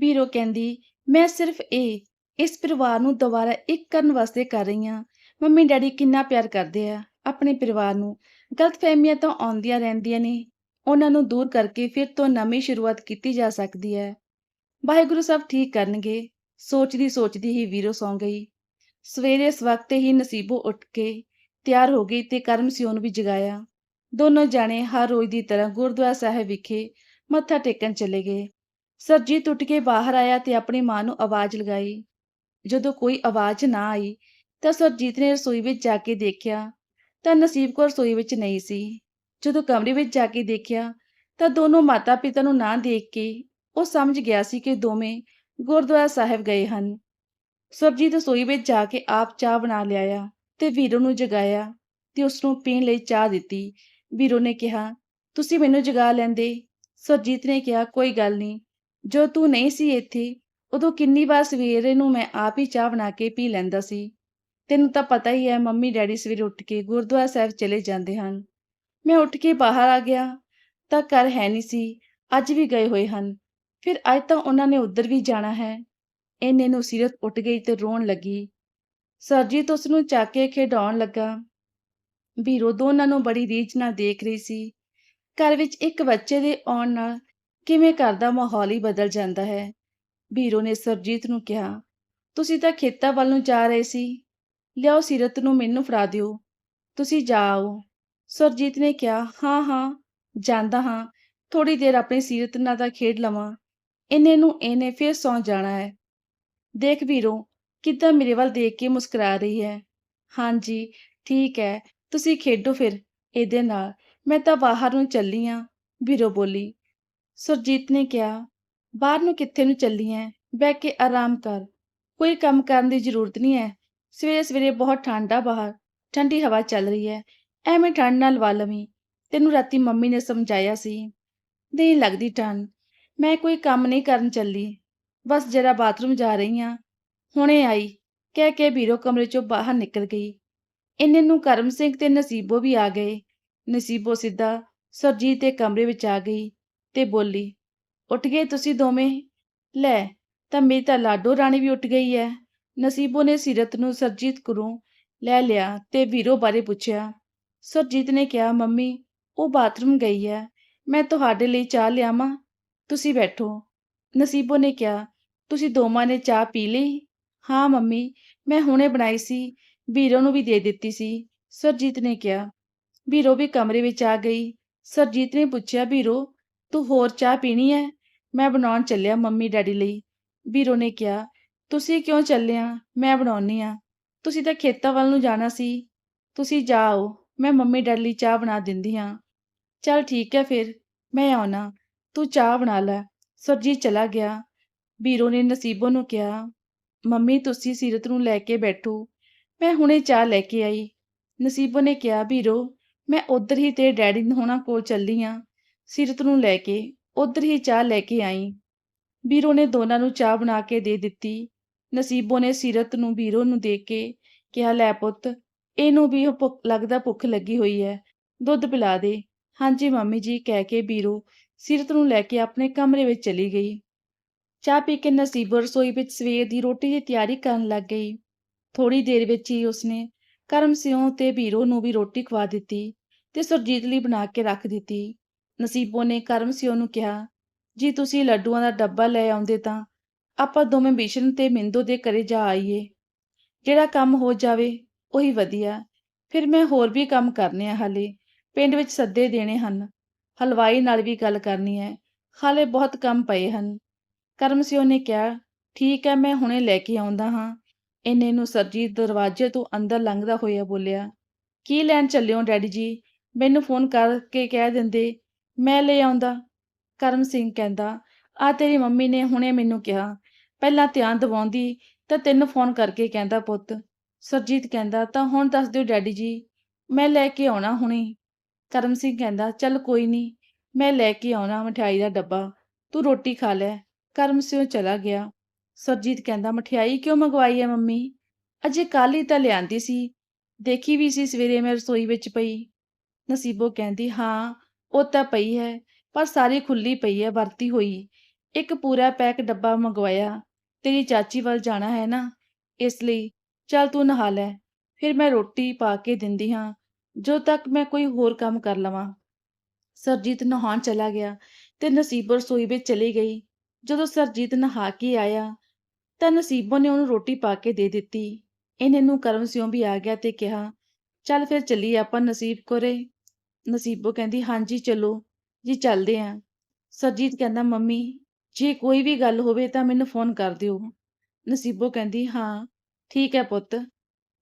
ਵੀਰੋ ਕਹਿੰਦੀ, ਮੈਂ ਸਿਰਫ ਇਹ, ਇਸ ਪਰਿਵਾਰ ਨੂੰ ਦੁਬਾਰਾ ਇੱਕ ਕਰਨ ਵਾਸਤੇ ਕਰ ਰਹੀ ਹਾਂ। ਮੰਮੀ ਡੈਡੀ ਕਿੰਨਾ ਪਿਆਰ ਕਰਦੇ ਆ, ਆਪਣੇ ਪਰਿਵਾਰ ਨੂੰ। ਗਲਤਫਹਿਮੀਆਂ ਤਾਂ ਆਉਂਦੀਆਂ ਰਹਿੰਦੀਆਂ ਨੇ। ਉਹਨਾਂ ਨੂੰ ਦੂਰ ਕਰਕੇ ਫਿਰ ਤੋਂ ਨਵੀਂ ਸ਼ੁਰੂਆਤ ਕੀਤੀ ਜਾ ਸਕਦੀ ਹੈ। ਵਾਹਿਗੁਰੂ ਸਭ ਠੀਕ ਕਰਨਗੇ। ਸੋਚਦੀ ਸੋਚਦੀ ਹੀ ਵੀਰੋ ਸੌਂ ਗਈ। ਸਵੇਰੇ ਇਸ ਹੀ ਨਸੀਬੋ ਉੱਠ ਕੇ ਤਿਆਰ ਹੋ ਗਈ ਤੇ ਕਰਮ ਸਿਉ ਵੀ ਜਗਾਇਆ। ਦੋਨੋਂ ਜਾਣੇ ਹਰ ਰੋਜ਼ ਦੀ ਤਰ੍ਹਾਂ ਗੁਰਦੁਆਰਾ ਸਾਹਿਬ ਵਿਖੇ ਮੱਥਾ ਟੇਕਣ ਚਲੇ ਗਏ। ਸਰਜੀਤ ਉੱਠ ਕੇ ਬਾਹਰ ਆਇਆ ਤੇ ਆਪਣੀ ਮਾਂ ਨੂੰ ਆਵਾਜ਼ ਲਗਾਈ। ਜਦੋਂ ਕੋਈ ਆਵਾਜ਼ ਨਾ ਆਈ, ਤਾਂ ਸਰਜੀਤ ਨੇ ਰਸੋਈ ਵਿੱਚ ਜਾ ਕੇ ਦੇਖਿਆ, ਤਾਂ ਨਸੀਬ ਕੌਰ ਰਸੋਈ ਵਿੱਚ ਨਹੀਂ ਸੀ। ਜਦੋਂ ਕਮਰੇ ਵਿੱਚ ਜਾ ਕੇ ਦੇਖਿਆ, ਤਾਂ ਦੋਨੋਂ ਮਾਤਾ-ਪਿਤਾ ਨੂੰ ਨਾ ਦੇਖ ਕੇ ਉਹ ਸਮਝ ਗਿਆ ਸੀ ਕਿ ਦੋਵੇਂ ਗੁਰਦੁਆਰਾ ਸਾਹਿਬ ਗਏ ਹਨ। ਸਰਜੀਤ ਰਸੋਈ ਵਿੱਚ ਜਾ ਕੇ ਆਪ ਚਾਹ ਬਣਾ ਲਿਆਇਆ ਤੇ ਵੀਰੋ ਨੂੰ ਜਗਾਇਆ ਤੇ ਉਸ ਨੂੰ ਪੀਣ ਲਈ ਚਾਹ ਦਿੱਤੀ। ਵੀਰੋ ਨੇ ਕਿਹਾ, ਤੁਸੀਂ ਮੈਨੂੰ ਜਗਾ ਲੈਂਦੇ? ਸਰਜੀਤ ਨੇ ਕਿਹਾ, ਕੋਈ ਗੱਲ ਨਹੀਂ। ਜੋ ਤੂੰ ਨਹੀਂ ਸੀ ਇੱਥੇ, ਉਦੋਂ ਕਿੰਨੀ ਵਾਰ ਸਵੇਰੇ ਨੂੰ ਮੈਂ ਆਪ ਹੀ ਚਾਹ ਬਣਾ ਕੇ ਪੀ ਲੈਂਦਾ ਸੀ। ਤੈਨੂੰ ਤਾਂ ਪਤਾ ਹੀ ਹੈ, ਮੰਮੀ ਡੈਡੀ ਸਵੇਰੇ ਉੱਠ ਕੇ ਗੁਰਦੁਆਰਾ ਸਾਹਿਬ ਚਲੇ ਜਾਂਦੇ ਹਨ। ਮੈਂ ਉੱਠ ਕੇ ਬਾਹਰ ਆ ਗਿਆ, ਤਾਂ ਘਰ ਹੈ ਨਹੀਂ ਸੀ, ਅੱਜ ਵੀ ਗਏ ਹੋਏ ਹਨ। ਫਿਰ ਅੱਜ ਤਾਂ ਉਹਨਾਂ ਨੇ ਉੱਧਰ ਵੀ ਜਾਣਾ ਹੈ। ਇਹਨੇ ਨੂੰ ਸੀਰਤ ਉੱਠ ਗਈ ਤੇ ਰੋਣ ਲੱਗੀ। ਸਰਜੀਤ ਉਸ ਨੂੰ ਚੱਕ ਕੇ ਖਿਡਾਉਣ ਲੱਗਾ। ਵੀਰੋ ਦੋਨਾਂ ਨੂੰ ਬੜੀ ਰੀਝ ਨਾਲ ਦੇਖ ਰਹੀ ਸੀ। ਘਰ ਵਿੱਚ ਇੱਕ ਬੱਚੇ ਦੇ ਆਉਣ ਨਾਲ ਕਿਵੇਂ ਘਰ ਦਾ ਮਾਹੌਲ ਹੀ ਬਦਲ ਜਾਂਦਾ ਹੈ? ਵੀਰੋ ਨੇ ਸਰਜੀਤ ਨੂੰ ਕਿਹਾ, ਤੁਸੀਂ ਤਾਂ ਖੇਤਾਂ ਵੱਲ ਨੂੰ ਜਾ ਰਹੇ ਸੀ। ਲਿਆਓ ਸੀਰਤ ਨੂੰ ਮੈਨੂੰ ਫੜਾ ਦਿਓ। ਤੁਸੀਂ ਜਾਓ। ਸਰਜੀਤ ਨੇ ਕਿਹਾ, ਹਾਂ ਹਾਂ, ਜਾਂਦਾ ਹਾਂ। ਥੋੜੀ ਦੇਰ ਆਪਣੀ ਸੀਰਤ ਨਾਲ ਤਾਂ ਖੇਡ ਲਵਾਂ। ਇਹਨੇ ਨੂੰ ਇਹਨੇ ਫਿਰ ਸੌਂ ਜਾਣਾ ਹੈ। ਦੇਖ ਵੀਰੋ, ਕਿੱਦਾਂ ਮੇਰੇ ਵੱਲ ਦੇਖ ਕੇ ਮੁਸਕਰਾ ਰਹੀ ਹੈ। ਹਾਂਜੀ, ਠੀਕ ਹੈ, ਤੁਸੀਂ ਖੇਡੋ ਫਿਰ। ਇਹਦੇ ਨਾਲ ਮੈਂ ਤਾਂ ਬਾਹਰ ਨੂੰ ਚੱਲੀ ਆਂ, ਵੀਰੋ ਬੋਲੀ। ਸੁਰਜੀਤ ਨੇ ਕਿਹਾ, ਬਾਹਰ ਨੂੰ ਕਿੱਥੇ ਨੂੰ ਚੱਲੀ ਐ? ਬਹਿ ਕੇ ਆਰਾਮ ਕਰ। ਕੋਈ ਕੰਮ ਕਰਨ ਦੀ ਜ਼ਰੂਰਤ ਨਹੀਂ ਹੈ ਸਵੇਰੇ ਸਵੇਰੇ ਬਹੁਤ ਠੰਡਾ ਬਾਹਰ। ਠੰਡੀ ਹਵਾ ਚੱਲ ਰਹੀ ਹੈ ਐਵੇਂ ਠੰਡ ਨਾਲ ਵਾ ਤੈਨੂੰ ਰਾਤੀ ਮੰਮੀ ਨੇ ਸਮਝਾਇਆ ਸੀ। ਨਹੀਂ ਲੱਗਦੀ ਠੰਡ। ਮੈਂ ਕੋਈ ਕੰਮ ਨਹੀਂ ਕਰਨ ਚੱਲੀ। ਬਸ ਜਰਾ ਬਾਥਰੂਮ ਜਾ ਰਹੀ ਹਾਂ ਹੁਣੇ ਆਈ। ਕਹਿ ਕੇ ਵੀਰੋ ਕਮਰੇ ਚੋਂ ਬਾਹਰ ਨਿਕਲ ਗਈ। ਇੰਨੇ ਨੂੰ ਕਰਮ ਸਿੰਘ ਤੇ ਨਸੀਬੋ ਵੀ ਆ ਗਏ। ਨਸੀਬੋ ਸਿੱਧਾ ਸਰਜੀਤ ਦੇ ਕਮਰੇ ਵਿੱਚ ਆ ਗਈ। ਤੇ ਬੋਲੀ, ਉੱਠ ਗਏ ਤੁਸੀਂ ਦੋਵੇਂ? ਲੈ, ਤਾਂ ਮੇਰੀ ਤਾਂ ਲਾਡੋ ਰਾਣੀ ਵੀ ਉੱਠ ਗਈ ਹੈ ਨਸੀਬੋ ਨੇ ਸੀਰਤ ਨੂੰ ਸਰਜੀਤ ਕੋਲੋਂ ਲੈ ਲਿਆ ਤੇ ਵੀਰੋ ਬਾਰੇ ਪੁੱਛਿਆ, ਸਰਜੀਤ ਨੇ ਕਿਹਾ, ਮੰਮੀ, ਉਹ ਬਾਥਰੂਮ ਗਈ ਹੈ ਮੈਂ ਤੁਹਾਡੇ ਲਈ ਚਾਹ ਲਿਆਵਾਂ। ਤੁਸੀਂ ਬੈਠੋ। ਨਸੀਬੋ ਨੇ ਕਿਹਾ, ਤੁਸੀਂ ਦੋਵਾਂ ਨੇ ਚਾਹ ਪੀ ਲਈ? ਹਾਂ, ਮੰਮੀ, ਮੈਂ ਹੁਣੇ ਬਣਾਈ ਸੀ। ਵੀਰੋ ਨੂੰ ਵੀ ਦੇ ਦਿੱਤੀ ਸੀ। ਸਰਜੀਤ ਨੇ ਕਿਹਾ, ਵੀਰੋ ਵੀ ਕਮਰੇ ਵਿੱਚ ਆ ਗਈ। ਸਰਜੀਤ ਨੇ ਪੁੱਛਿਆ, ਵੀਰੋ ਤੂੰ ਹੋਰ ਚਾਹ ਪੀਣੀ ਹੈ ਮੈਂ ਬਣਾਉਣ ਚੱਲਿਆ ਮੰਮੀ ਡੈਡੀ ਲਈ। ਵੀਰੋ ਨੇ ਕਿਹਾ, ਤੁਸੀਂ ਕਿਉਂ ਚੱਲਿਆ? ਮੈਂ ਬਣਾਉਣੀ ਆ। ਤੁਸੀਂ ਤਾਂ ਖੇਤਾਂ ਵੱਲ ਨੂੰ ਜਾਣਾ ਸੀ। ਤੁਸੀਂ ਜਾਓ ਮੈਂ ਮੰਮੀ ਡੈਡੀ ਲਈ ਚਾਹ ਬਣਾ ਦਿੰਦੀ ਹਾਂ। ਚੱਲ ਠੀਕ ਹੈ ਫਿਰ, ਮੈਂ ਆਉਣਾ। ਤੂੰ ਚਾਹ ਬਣਾ ਲੈ। ਸਰਜੀਤ ਚਲਾ ਗਿਆ। ਵੀਰੋ ਨੇ ਨਸੀਬੋ ਨੂੰ ਕਿਹਾ, ਮੰਮੀ, ਤੁਸੀਂ ਸੀਰਤ ਨੂੰ ਲੈ ਕੇ ਬੈਠੋ। ਮੈਂ ਹੁਣੇ ਚਾਹ ਲੈ ਕੇ ਆਈ। ਨਸੀਬੋ ਨੇ ਕਿਹਾ, ਵੀਰੋ, ਮੈਂ ਉਧਰ ਹੀ ਤੇ ਡੈਡੀ ਹੋਣਾ ਕੋਲ ਚੱਲੀ ਆ। ਸਿਰਤ ਨੂੰ ਲੈ ਕੇ, ਉਧਰ ਹੀ ਚਾਹ ਲੈ ਕੇ ਆਈ। ਵੀਰੋ ਨੇ ਦੋਨਾਂ ਨੂੰ ਚਾਹ ਬਣਾ ਕੇ ਦੇ ਦਿੱਤੀ। ਨਸੀਬੋ ਨੇ ਸੀਰਤ ਨੂੰ ਵੀਰੋ ਨੂੰ ਦੇ ਕੇ ਕਿਹਾ, ਲੈ ਪੁੱਤ, ਇਹਨੂੰ ਵੀ ਭੁੱਖ, ਲੱਗਦਾ ਭੁੱਖ ਲੱਗੀ ਹੋਈ ਹੈ। ਦੁੱਧ ਪਿਲਾ ਦੇ। ਹਾਂਜੀ ਮੰਮੀ ਜੀ, ਕਹਿ ਕੇ ਬੀਰੋ ਸਿਰਤ ਨੂੰ ਲੈ ਕੇ ਆਪਣੇ ਕਮਰੇ ਵਿੱਚ ਚਲੀ ਗਈ। ਚਾਹ ਪੀ ਕੇ ਨਸੀਬੋ ਰਸੋਈ ਵਿੱਚ ਸਵੇਰ ਦੀ ਰੋਟੀ ਦੀ ਤਿਆਰੀ ਕਰਨ ਲੱਗ ਗਈ। ਥੋੜੀ ਦੇਰ ਵਿੱਚ ਹੀ ਉਸਨੇ ਕਰਮ ਸਿਉਂ ਤੇ ਬੀਰੋ ਨੂੰ ਵੀ ਰੋਟੀ ਖਵਾ ਦਿੱਤੀ ਤੇ ਸੁਰਜੀਤ ਲਈ ਬਣਾ ਕੇ ਰੱਖ ਦਿੱਤੀ। ਨਸੀਬੋ ਨੇ ਕਰਮ ਸਿਓ ਨੂੰ ਕਿਹਾ, ਜੀ ਤੁਸੀਂ ਲੱਡੂਆਂ ਦਾ ਡੱਬਾ ਲੈ ਆਉਂਦੇ ਤਾਂ ਆਪਾਂ ਦੋਵੇਂ ਬਿਸ਼ਨ ਤੇ ਮਿੰਦੋ ਦੇ ਘਰੇ ਜਾ ਆਈਏ। ਜਿਹੜਾ ਕੰਮ ਹੋ ਜਾਵੇ, ਉਹੀ ਵਧੀਆ। ਫਿਰ ਮੈਂ ਹੋਰ ਵੀ ਕੰਮ ਕਰਨੇ ਆ ਹਾਲੇ, ਪਿੰਡ ਵਿੱਚ ਸੱਦੇ ਦੇਣੇ ਹਨ। ਹਲਵਾਈ ਨਾਲ ਵੀ ਗੱਲ ਕਰਨੀ ਹੈ। ਹਾਲੇ ਬਹੁਤ ਕੰਮ ਪਏ ਹਨ। ਕਰਮ ਸਿਓ ਨੇ ਕਿਹਾ, ਠੀਕ ਹੈ, ਮੈਂ ਹੁਣੇ ਲੈ ਕੇ ਆਉਂਦਾ ਹਾਂ। ਇੰਨੇ ਨੂੰ ਸਰਜੀਤ ਦਰਵਾਜ਼ੇ ਤੋਂ ਅੰਦਰ ਲੰਘਦਾ ਹੋਇਆ ਬੋਲਿਆ, ਕੀ ਲੈਣ ਚੱਲਿਓ ਡੈਡੀ ਜੀ? ਮੈਨੂੰ ਫੋਨ ਕਰਕੇ ਕਹਿ ਦਿੰਦੇ ਮੈਂ ਲੈ ਆਉਂਦਾ, ਕਰਮ ਸਿੰਘ ਕਹਿੰਦਾ, ਆ ਤੇਰੀ ਮੰਮੀ ਨੇ ਹੁਣੇ ਮੈਨੂੰ ਕਿਹਾ, ਪਹਿਲਾਂ ਧਿਆਨ ਦਿਵਾਉਂਦੀ ਤਾਂ ਤੈਨੂੰ ਫੋਨ ਕਰਕੇ ਕਹਿੰਦਾ ਪੁੱਤ। ਸਰਜੀਤ ਕਹਿੰਦਾ, ਤਾਂ ਹੁਣ ਦੱਸ ਦਿਓ ਡੈਡੀ ਜੀ, ਮੈਂ ਲੈ ਕੇ ਆਉਣਾ ਹੁਣੇ। ਕਰਮ ਸਿੰਘ ਕਹਿੰਦਾ, ਚੱਲ ਕੋਈ ਨਹੀਂ ਮੈਂ ਲੈ ਕੇ ਆਉਣਾ ਮਠਿਆਈ ਦਾ ਡੱਬਾ, ਤੂੰ ਰੋਟੀ ਖਾ ਲੈ। ਕਰਮ ਸਿੰਘ ਚਲਾ ਗਿਆ। ਸਰਜੀਤ ਕਹਿੰਦਾ, ਮਠਿਆਈ ਕਿਉਂ ਮੰਗਵਾਈ ਹੈ ਮੰਮੀ? ਅਜੇ ਕੱਲ ਹੀ ਤਾਂ ਲਿਆਂਦੀ ਸੀ, ਦੇਖੀ ਵੀ ਸੀ ਸਵੇਰੇ ਮੈਂ ਰਸੋਈ ਵਿੱਚ ਪਈ। ਨਸੀਬੋ ਕਹਿੰਦੀ, ਹਾਂ ਉਹ ਤਾਂ ਪਈ ਹੈ, ਪਰ ਸਾਰੀ ਖੁੱਲੀ ਪਈ ਹੈ, ਵਰਤੀ ਹੋਈ। ਇੱਕ ਪੂਰਾ ਪੈਕ ਡੱਬਾ ਮੰਗਵਾਇਆ। ਤੇਰੀ ਚਾਚੀ ਵੱਲ ਜਾਣਾ ਹੈ ਨਾ? ਇਸ ਲਈ, ਚੱਲ ਤੂੰ ਨਹਾ ਲੈ। ਫਿਰ ਮੈਂ ਰੋਟੀ ਪਾ ਕੇ ਦਿੰਦੀ ਹਾਂ। ਜਦੋਂ ਤੱਕ ਮੈਂ ਕੋਈ ਹੋਰ ਕੰਮ ਕਰ ਲਵਾਂ। ਸਰਜੀਤ ਨਹਾਉਣ ਚਲਾ ਗਿਆ ਤੇ ਨਸੀਬੋ ਰਸੋਈ ਵਿੱਚ ਚਲੀ ਗਈ। ਜਦੋਂ ਸਰਜੀਤ ਨਹਾ ਕੇ ਆਇਆ, ਤਾਂ ਨਸੀਬੋ ਨੇ ਉਹਨੂੰ ਰੋਟੀ ਪਾ ਕੇ ਦੇ ਦਿੱਤੀ। ਇਹਨੇ ਨੂੰ ਕਰਮ ਸਿਉਂ ਵੀ ਆ ਗਿਆ ਤੇ ਕਿਹਾ, ਚੱਲ ਫਿਰ ਚੱਲੀਏ ਆਪਾਂ ਨਸੀਬ ਕੋਰੇ। ਨਸੀਬੋ ਕਹਿੰਦੀ, ਹਾਂਜੀ, ਚਲੋ, ਜੀ ਚੱਲਦੇ ਆਂ। ਸਰਜੀਤ ਕਹਿੰਦਾ, ਮੰਮੀ, ਜੇ ਕੋਈ ਵੀ ਗੱਲ ਹੋਵੇ ਤਾਂ ਮੈਨੂੰ ਫੋਨ ਕਰ ਦਿਓ। ਨਸੀਬੋ ਕਹਿੰਦੀ, ਹਾਂ, ਠੀਕ ਹੈ ਪੁੱਤ।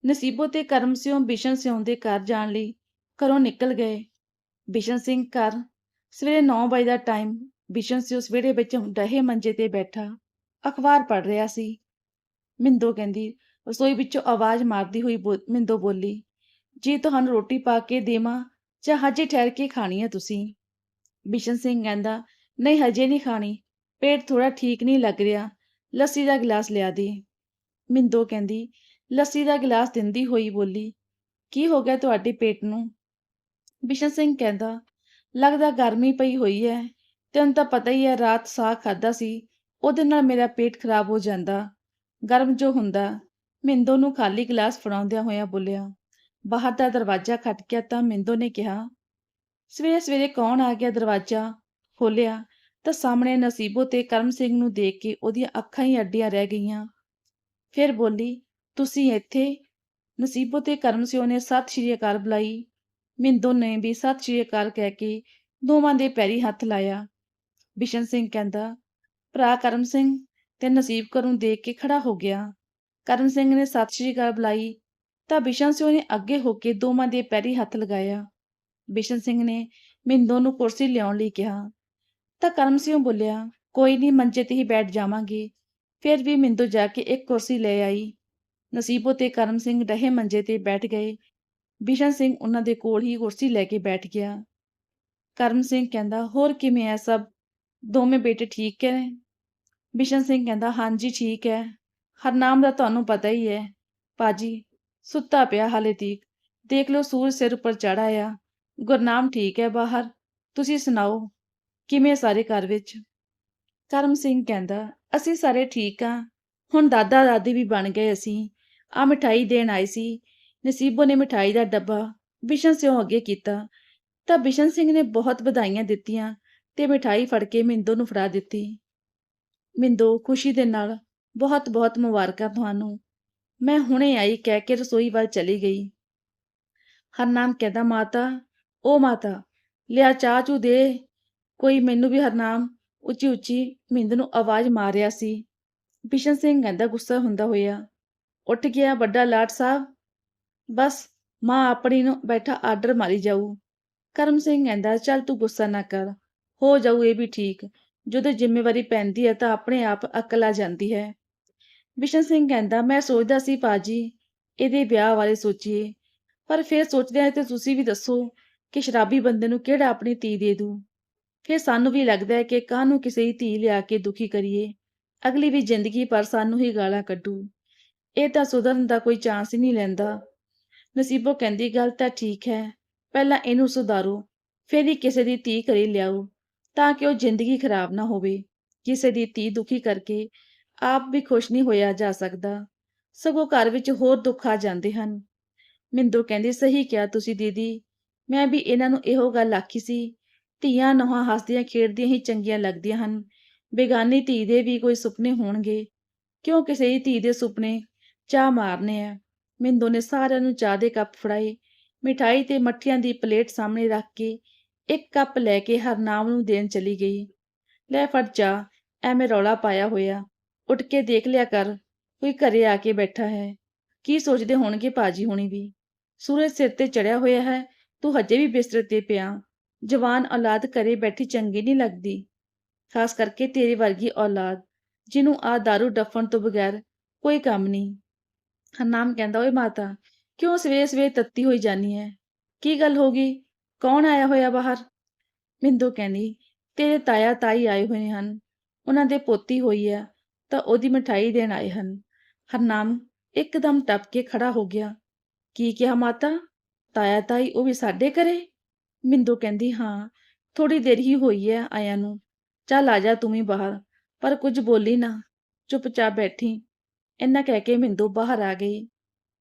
ਨਸੀਬੋ ਤੇ ਕਰਮ ਸਿਉਂ, ਬਿਸ਼ਨ ਸਿਉਂ ਦੇ ਘਰ ਜਾਣ ਲਈ ਘਰੋਂ ਨਿਕਲ ਗਏ। ਬਿਸ਼ਨ ਸਿੰਘ ਘਰ, ਸਵੇਰੇ 9 ਵਜੇ ਦਾ ਟਾਈਮ ਬਿਸ਼ਨ ਸਿਉ ਸਵੇਰੇ ਵਿੱਚ ਡਹੇ ਮੰਜੇ ਤੇ ਬੈਠਾ, ਅਖਬਾਰ ਪੜ੍ਹ ਰਿਹਾ ਸੀ। ਮਿੰਦੋ ਕਹਿੰਦੀ, ਰਸੋਈ ਵਿੱਚੋਂ ਆਵਾਜ਼ ਮਾਰਦੀ ਹੋਈ ਬੋ- ਮਿੰਦੋ ਬੋਲੀ, ਜੀ ਤੁਹਾਨੂੰ ਰੋਟੀ ਪਾ ਕੇ ਦੇਵਾਂ ਜਾਂ ਹਜੇ ਠਹਿਰ ਕੇ ਖਾਣੀ ਹੈ ਤੁਸੀਂ? ਬਿਸ਼ਨ ਸਿੰਘ ਕਹਿੰਦਾ, ਨਹੀਂ, ਹਜੇ ਨਹੀਂ ਖਾਣੀ। ਪੇਟ ਥੋੜਾ ਠੀਕ ਨਹੀਂ ਲੱਗ ਰਿਹਾ। ਲੱਸੀ ਦਾ ਗਲਾਸ ਲਿਆ ਦੇ। ਮਿੰਦੋ ਕਹਿੰਦੀ, ਲੱਸੀ ਦਾ ਗਲਾਸ ਦਿੰਦੀ ਹੋਈ ਬੋਲੀ। ਕੀ ਹੋ ਗਿਆ ਤੁਹਾਡੇ ਪੇਟ ਨੂੰ? ਬਿਸ਼ਨ ਸਿੰਘ ਕਹਿੰਦਾ, ਲੱਗਦਾ ਗਰਮੀ ਪਈ ਹੋਈ ਹੈ ਤੈਨੂੰ ਤਾਂ ਪਤਾ ਹੀ ਹੈ ਰਾਤ ਸਾਗ ਖਾਦਾ ਸੀ। ਉਹਦੇ ਨਾਲ ਮੇਰਾ ਪੇਟ ਖਰਾਬ ਹੋ ਜਾਂਦਾ। ਗਰਮ ਜੋ ਹੁੰਦਾ। ਮਿੰਦੋ ਨੂੰ ਖਾਲੀ ਗਲਾਸ ਫੜਾਉਂਦਿਆਂ ਹੋਇਆ ਬੋਲਿਆ ਬਾਹਰ ਦਾ ਦਰਵਾਜ਼ਾ ਖਟਕਿਆ ਤਾਂ ਮਿੰਦੋ ਨੇ ਕਿਹਾ, ਸਵੇਰੇ ਸਵੇਰੇ ਕੌਣ ਆ ਗਿਆ ਦਰਵਾਜ਼ਾ ਖੋਲਿਆ ਤਾਂ ਸਾਹਮਣੇ ਨਸੀਬੋ ਤੇ ਕਰਮ ਸਿੰਘ ਨੂੰ ਦੇਖ ਕੇ ਉਹਦੀਆਂ ਅੱਖਾਂ ਹੀ ਅੱਡੀਆਂ ਰਹਿ ਗਈਆਂ। ਫਿਰ ਬੋਲੀ, ਤੁਸੀਂ ਇੱਥੇ? ਨਸੀਬੋ ਤੇ ਕਰਮ ਸਿੰਘ ਨੇ ਸਤਿ ਸ਼੍ਰੀ ਅਕਾਲ ਬੁਲਾਈ। ਮਿੰਦੋ ਨੇ ਵੀ ਸਤਿ ਸ਼੍ਰੀ ਅਕਾਲ ਕਹਿ ਕੇ ਦੋਵਾਂ ਦੇ ਪੈਰੀ ਹੱਥ ਲਾਇਆ। ਬਿਸ਼ਨ ਸਿੰਘ ਕਹਿੰਦਾ, ਭਰਾ ਕਰਮ ਸਿੰਘ, ਤੇ ਨਸੀਬ ਕਰੂ ਦੇਖ ਕੇ ਖੜਾ ਹੋ ਗਿਆ। ਕਰਮ ਸਿੰਘ ਨੇ ਸਤਿ ਸ਼੍ਰੀ ਅਕਾਲ ਬੁਲਾਈ। ਤਾਂ ਬਿਸ਼ਨ ਸਿੰਘ ਨੇ ਅੱਗੇ ਹੋ ਕੇ ਦੋਵਾਂ ਦੇ ਪੈਰੀ ਹੱਥ ਲਗਾਇਆ। ਬਿਸ਼ਨ ਸਿੰਘ ਨੇ ਮਿੰਦੋ ਨੂੰ ਕੁਰਸੀ ਲਿਆਉਣ ਲਈ ਕਿਹਾ। ਤਾਂ ਕਰਮ ਸਿੰਘ ਬੋਲਿਆ, ਕੋਈ ਨਹੀਂ, ਮੰਜੇ ਤੇ ਹੀ ਬੈਠ ਜਾਵਾਂਗੇ। ਫਿਰ ਵੀ ਮਿੰਦੋ ਜਾ ਕੇ ਇੱਕ ਕੁਰਸੀ ਲੈ ਆਈ। ਨਸੀਬੋ ਤੇ ਕਰਮ ਸਿੰਘ ਰਹੇ ਮੰਜੇ ਤੇ ਬੈਠ ਗਏ। ਬਿਸ਼ਨ ਸਿੰਘ ਉਹਨਾਂ ਦੇ ਕੋਲ ਹੀ ਕੁਰਸੀ ਲੈ ਕੇ ਬੈਠ ਗਿਆ। ਕਰਮ ਸਿੰਘ ਕਹਿੰਦਾ, ਹੋਰ ਕਿਵੇਂ ਐ ਸਭ? ਦੋਵੇਂ ਬੇਟੇ ਠੀਕ ਹੈ ਬਿਸ਼ਨ ਸਿੰਘ ਕਹਿੰਦਾ, ਹਾਂਜੀ, ਠੀਕ ਹੈ ਹਰਨਾਮ ਦਾ ਤੁਹਾਨੂੰ ਪਤਾ ਹੀ ਹੈ ਪਾਜੀ ਸੁੱਤਾ ਪਿਆ ਹਾਲੇ ਤੀਕ। ਦੇਖ ਲਓ ਸੂਰ ਸਿਰ ਉੱਪਰ ਚੜਾ ਆ ਗੁਰਨਾਮ ਠੀਕ ਹੈ ਬਾਹਰ। ਤੁਸੀਂ ਸੁਣਾਓ, ਕਿਵੇਂ ਸਾਰੇ ਘਰ ਵਿੱਚ? ਕਰਮ ਸਿੰਘ ਕਹਿੰਦਾ, ਅਸੀਂ ਸਾਰੇ ਠੀਕ ਆ ਹੁਣ ਦਾਦਾ ਦਾਦੀ ਵੀ ਬਣ ਗਏ ਅਸੀਂ। ਆ ਮਿਠਾਈ ਦੇਣ ਆਏ ਸੀ। ਨਸੀਬੋ ਨੇ ਮਿਠਾਈ ਦਾ ਡੱਬਾ ਬਿਸ਼ਨ ਸਿੰਘ ਅੱਗੇ ਕੀਤਾ। ਤਾਂ ਬਿਸ਼ਨ ਸਿੰਘ ਨੇ ਬਹੁਤ ਵਧਾਈਆਂ ਦਿੱਤੀਆਂ ਤੇ ਮਿਠਾਈ ਫੜ ਕੇ ਮਿੰਦੋ ਨੂੰ ਫੜਾ ਦਿੱਤੀ। ਮਿੰਦੋ, ਖੁਸ਼ੀ ਦੇ ਨਾਲ ਬਹੁਤ ਬਹੁਤ ਮੁਬਾਰਕਾਂ ਤੁਹਾਨੂੰ। ਮੈਂ ਹੁਣੇ ਆਈ ਕਹਿ ਕੇ ਰਸੋਈ ਵੱਲ ਚਲੀ ਗਈ। ਹਰਨਾਮ ਕਹਿੰਦਾ, ਮਾਤਾ ਉਹ ਮਾਤਾ, ਲਿਆ ਚਾਹ ਚੂ ਦੇ। ਕੋਈ ਮੈਨੂੰ ਵੀ ਹਰਨਾਮ ਉੱਚੀ ਉੱਚੀ ਮਿੰਦ ਨੂੰ ਆਵਾਜ਼ ਮਾਰ ਰਿਹਾ ਸੀ। ਬਿਸ਼ਨ ਸਿੰਘ ਕਹਿੰਦਾ, ਗੁੱਸਾ ਹੁੰਦਾ ਹੋਇਆ। ਉੱਠ ਗਿਆ ਵੱਡਾ ਲਾਟ ਸਾਹਿਬ। ਬਸ ਮਾਂ ਆਪਣੀ ਨੂੰ ਬੈਠਾ ਆਰਡਰ ਮਾਰੀ ਜਾਊ। ਕਰਮ ਸਿੰਘ ਕਹਿੰਦਾ, ਚੱਲ ਤੂੰ ਗੁੱਸਾ ਨਾ ਕਰ। ਹੋ ਜਾਊ, ਇਹ ਵੀ ਠੀਕ। ਜਦੋਂ ਜ਼ਿੰਮੇਵਾਰੀ ਪੈਂਦੀ ਹੈ ਤਾਂ ਆਪਣੇ ਆਪ ਅਕਲ ਆ ਜਾਂਦੀ ਹੈ। ਬਿਸ਼ਨ ਸਿੰਘ ਕਹਿੰਦਾ, ਮੈਂ ਸੋਚਦਾ ਸੀ ਪਾਜੀ ਇਹਦੇ ਵਿਆਹ ਬਾਰੇ ਸੋਚੀਏ, ਪਰ ਫਿਰ ਸੋਚਦੇ ਤੇ ਤੁਸੀਂ ਵੀ ਦੱਸੋ ਕਿ ਸ਼ਰਾਬੀ ਬੰਦੇ ਨੂੰ ਕਿਹੜਾ ਆਪਣੀ ਧੀ ਦੇ ਦੂ। ਫਿਰ ਸਾਨੂੰ ਵੀ ਲੱਗਦਾ ਹੈ ਕਿ ਕਾਹਨੂੰ ਕਿਸੇ ਦੀ ਧੀ ਲਿਆ ਕੇ ਦੁਖੀ ਕਰੀਏ, ਅਗਲੀ ਵੀ ਜ਼ਿੰਦਗੀ ਪਰ ਸਾਨੂੰ ਹੀ ਗਾਲਾਂ ਕੱਢੂ। ਇਹ ਤਾਂ ਸੁਧਰਨ ਦਾ ਕੋਈ ਚਾਂਸ ਹੀ ਨਹੀਂ ਲੈਂਦਾ। ਨਸੀਬੋ ਕਹਿੰਦੀ, ਗੱਲ ਤਾਂ ਠੀਕ ਹੈ, ਪਹਿਲਾਂ ਇਹਨੂੰ ਸੁਧਾਰੋ, ਫਿਰ ਹੀ ਕਿਸੇ ਦੀ ਧੀ ਘਰੇ ਲਿਆਓ, ਤਾਂ ਕਿ ਉਹ ਜ਼ਿੰਦਗੀ ਖਰਾਬ ਨਾ ਹੋਵੇ, ਕਿਸੇ ਦੀ ਧੀ ਦੁਖੀ ਕਰਕੇ ਆਪ ਵੀ ਖੁਸ਼ ਨਹੀਂ ਹੋਇਆ ਜਾ ਸਕਦਾ। ਸਗੋਂ ਘਰ ਵਿੱਚ ਹੋਰ ਦੁੱਖ ਆ ਜਾਂਦੇ ਹਨ। ਮਿੰਦੋ ਕਹਿੰਦੀ, ਸਹੀ ਕਿਹਾ ਤੁਸੀਂ ਦੀਦੀ। ਮੈਂ ਵੀ ਇਹਨਾਂ ਨੂੰ ਇਹੋ ਗੱਲ ਆਖੀ ਸੀ। ਧੀਆਂ ਨੋਹਾਂ ਹੱਸਦੀਆਂ, ਖੇਡਦੀਆਂ ਹੀ ਚੰਗੀਆਂ ਲੱਗਦੀਆਂ ਹਨ। ਬੇਗਾਨੀ ਧੀ ਦੇ ਵੀ ਕੋਈ ਸੁਪਨੇ ਹੋਣਗੇ। ਕਿਉਂ ਕਿਸੇ ਦੀ ਧੀ ਦੇ ਸੁਪਨੇ ਚਾਹ ਮਾਰਨੇ ਆ? ਮਿੰਦੋ ਨੇ ਸਾਰਿਆਂ ਨੂੰ ਚਾਹ ਦੇ ਕੱਪ ਫੜਾਏ। ਮਿਠਾਈ ਤੇ ਮੱਠੀਆਂ ਦੀ ਪਲੇਟ ਸਾਹਮਣੇ ਰੱਖ ਕੇ ਇੱਕ ਕੱਪ ਲੈ ਕੇ ਹਰਨਾਮ ਨੂੰ ਦੇਣ ਚਲੀ ਗਈ। ਲੈ ਫੜ ਜਾ ਐਵੇਂ ਰੌਲਾ ਪਾਇਆ ਹੋਇਆ। ਉੱਠ ਕੇ ਦੇਖ ਲਿਆ ਕਰ, ਕੋਈ ਘਰੇ ਆ ਕੇ ਬੈਠਾ ਹੈ। ਕੀ ਸੋਚਦੇ ਹੋਣਗੇ ਪਾਜੀ ਹੋਣੀ ਵੀ? ਸੂਰਜ ਸਿਰ ਤੇ ਚੜਿਆ ਹੋਇਆ ਹੈ, ਤੂੰ ਹਜੇ ਵੀ ਬਿਸਤਰੇ ਤੇ ਪਿਆ। ਜਵਾਨ ਔਲਾਦ ਘਰੇ ਬੈਠੀ ਚੰਗੀ ਨਹੀਂ ਲੱਗਦੀ। ਖਾਸ ਕਰਕੇ ਤੇਰੀ ਵਰਗੀ ਔਲਾਦ, ਜਿਹਨੂੰ ਆ दारू ਡੱਫਣ ਤੋਂ ਬਗੈਰ ਕੋਈ ਕੰਮ ਨਹੀਂ। ਹਰਨਾਮ ਕਹਿੰਦਾ, ਓਏ ਮਾਤਾ, ਕਿਉਂ ਸਵੇਰੇ ਸਵੇਰੇ ਤੱਤੀ ਹੋਈ ਜਾਨੀ ਹੈ? ਕੀ ਗੱਲ ਹੋ ਗਈ? ਕੌਣ ਆਇਆ ਹੋਇਆ ਬਾਹਰ? ਮਿੰਦੋ ਕਹਿੰਦੀ, ਤੇਰੇ ਤਾਇਆ ਤਾਈ ਆਏ ਹੋਏ ਹਨ। ਉਹਨਾਂ ਦੇ ਪੋਤੀ ਹੋਈ ਹੈ ਤਾਂ ਉਹਦੀ ਮਠਾਈ ਦੇਣ ਆਏ ਹਨ। ਹਰਨਾਮ ਇੱਕਦਮ ਟੱਪ ਕੇ ਖੜਾ ਹੋ ਗਿਆ। ਕੀ ਕਿਹਾ ਮਾਤਾ? ਤਾਇਆ ਤਾਈ ਉਹ ਵੀ ਸਾਡੇ ਘਰੇ? ਮਿੰਦੋ ਕਹਿੰਦੀ, ਹਾਂ ਥੋੜੀ ਦੇਰ ਹੀ ਹੋਈ ਹੈ ਆਇਆਂ ਨੂੰ। ਚੱਲ ਆ ਜਾ ਤੂੰ ਵੀ ਬਾਹਰ, ਪਰ ਕੁਝ ਬੋਲੀ ਨਾ। ਚੁੱਪਚਾਪ ਬੈਠੀ। ਇੰਨਾ ਕਹਿ ਕੇ ਮਿੰਦੂ ਬਾਹਰ ਆ ਗਈ।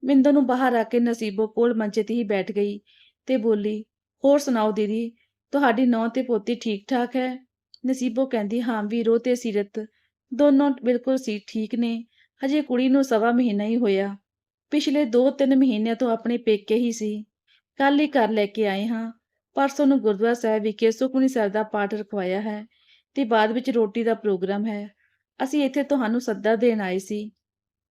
ਮਿੰਦੂ ਨੂੰ ਬਾਹਰ ਆ ਕੇ ਨਸੀਬੋ ਕੋਲ ਮੰਚੇ ਤੇ ਹੀ ਬੈਠ ਗਈ ਤੇ ਬੋਲੀ, ਹੋਰ ਸੁਣਾਓ ਦੀਦੀ, ਤੁਹਾਡੀ ਨੌਂ ਤੇ ਪੋਤੀ ਠੀਕ ਠਾਕ ਹੈ? ਨਸੀਬੋ ਕਹਿੰਦੀ, ਹਾਂ, ਵੀਰੋ ਤੇ ਸੀਰਤ ਦੋਨੋਂ ਬਿਲਕੁਲ ਸੀ ਠੀਕ ਨੇ, ਹਜੇ ਕੁੜੀ ਨੂੰ ਸਵਾ ਮਹੀਨਾ ਹੀ ਹੋਇਆ। ਪਿਛਲੇ 2-3 ਮਹੀਨਿਆਂ ਤੋਂ ਆਪਣੇ ਪੇਕੇ ਹੀ ਸੀ। ਕੱਲ ਹੀ ਘਰ ਲੈ ਕੇ ਆਏ ਹਾਂ। ਪਰਸੋਂ ਨੂੰ ਗੁਰਦੁਆਰਾ ਸਾਹਿਬ ਵਿਖੇ ਸੁਖਮਨੀ ਸਾਹਿਬ ਦਾ ਪਾਠ ਰਖਵਾਇਆ ਹੈ ਤੇ ਬਾਅਦ ਵਿੱਚ ਰੋਟੀ ਦਾ ਪ੍ਰੋਗਰਾਮ ਹੈ। ਅਸੀਂ ਇੱਥੇ ਤੁਹਾਨੂੰ ਸੱਦਾ ਦੇਣ ਆਏ ਸੀ।